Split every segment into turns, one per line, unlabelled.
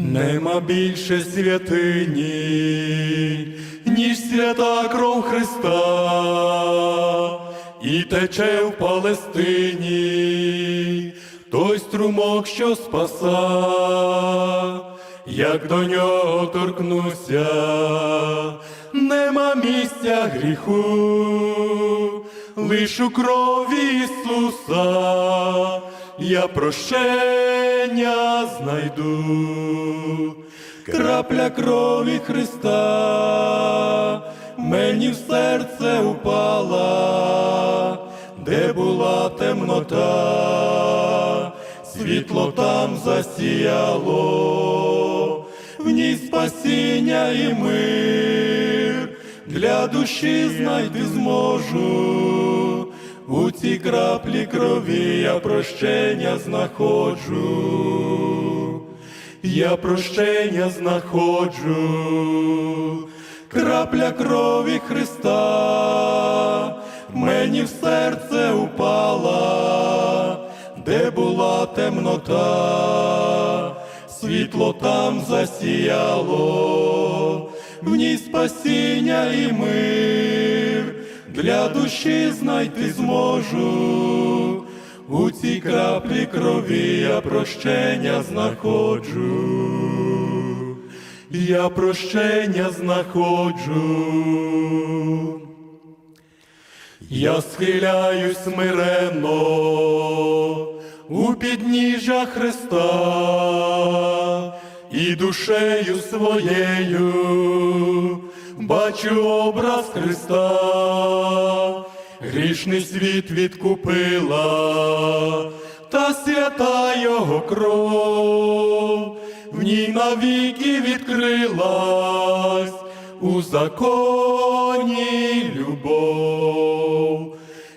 Нема більше святині, ніж свята кров Христа, і тече в Палестині той струмок, що спаса, як до нього торкнуся, нема місця гріху, лиш у крові Ісуса я прощення знайду, крапля крові Христа мені в серце упала, де була темнота, світло там засіяло, в ній спасіння і мир. Для душі знайти зможу. У цій краплі крові я прощення знаходжу, я прощення знаходжу, крапля крові Христа мені в серце упала, де була темнота, світло там засіяло, в ній спасіння і мир для душі знайти зможу. У цій краплі крові я прощення знаходжу, я прощення знаходжу. Я схиляюсь смиренно у підніжжя Христа і душею своєю бачу образ Христа, грішний світ відкупила, та свята Його кров, в ній навіки відкрилась у законі любов,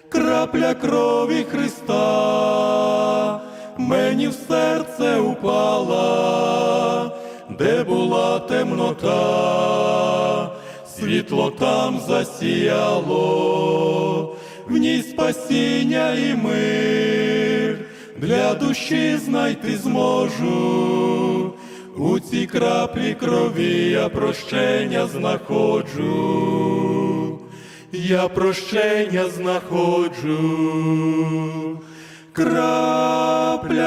крапля крові Христа мені в серце упала, де була темнота, світло там засіяло, в ній спасіння і мир. Для душі знайти зможу. У цій краплі крові я прощення знаходжу, я прощення знаходжу, крапля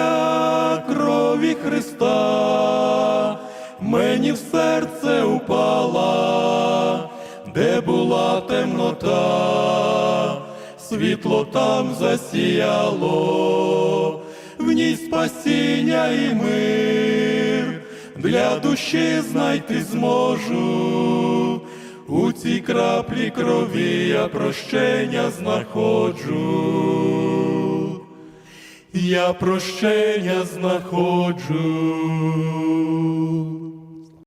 крові Христа. Мені в серце упала, де була темнота, світло там засіяло, в ній спасіння і мир для душі знайти зможу. У цій краплі крові я прощення знаходжу, я прощення знаходжу.